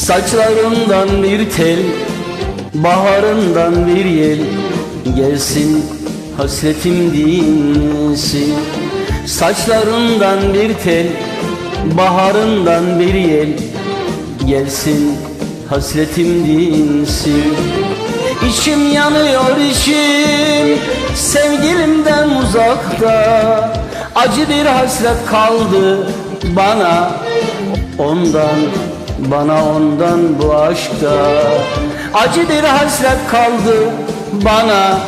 Saçlarından bir tel Baharından bir yel. Gelsin hasretim dinsin Saçlarından bir tel Baharından bir yel. Gelsin hasretim dinsin İçim yanıyor içim. Sevgilimden uzakta. Acı bir hasret kaldı bana. Ondan bana ondan bu aşkta Acı bir hasret kaldı bana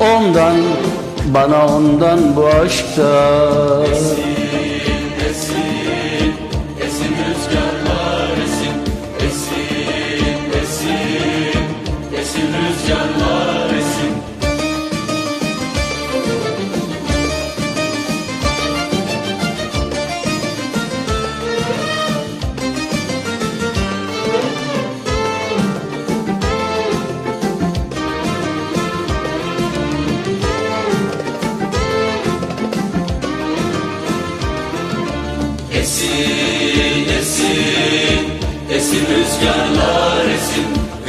Ondan bana ondan bu aşkta Esin rüzgarlar esin Esin esin Esin rüzgarlar Esin esin Esin rüzgarlar esin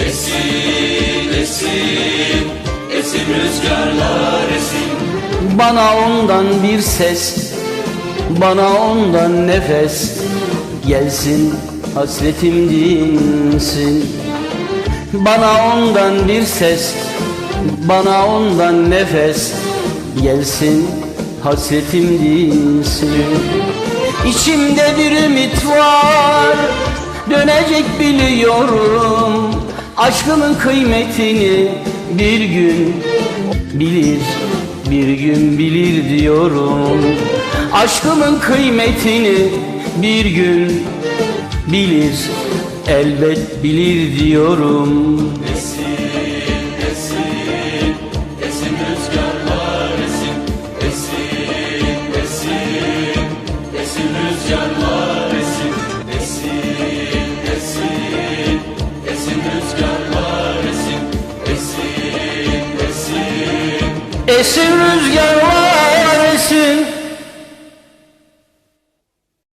Esin esin Esin rüzgarlar esin. Bana ondan bir ses Bana ondan nefes. Gelsin hasretim dinsin. Bana ondan bir ses Bana ondan nefes. Gelsin hasretim dinsin İçimde bir ümit var. Dönecek biliyorum. Aşkımın kıymetini bir gün bilir Bir gün bilir diyorum. Aşkımın kıymetini bir gün bilir Elbet bilir diyorum Esin rüzgar var esin.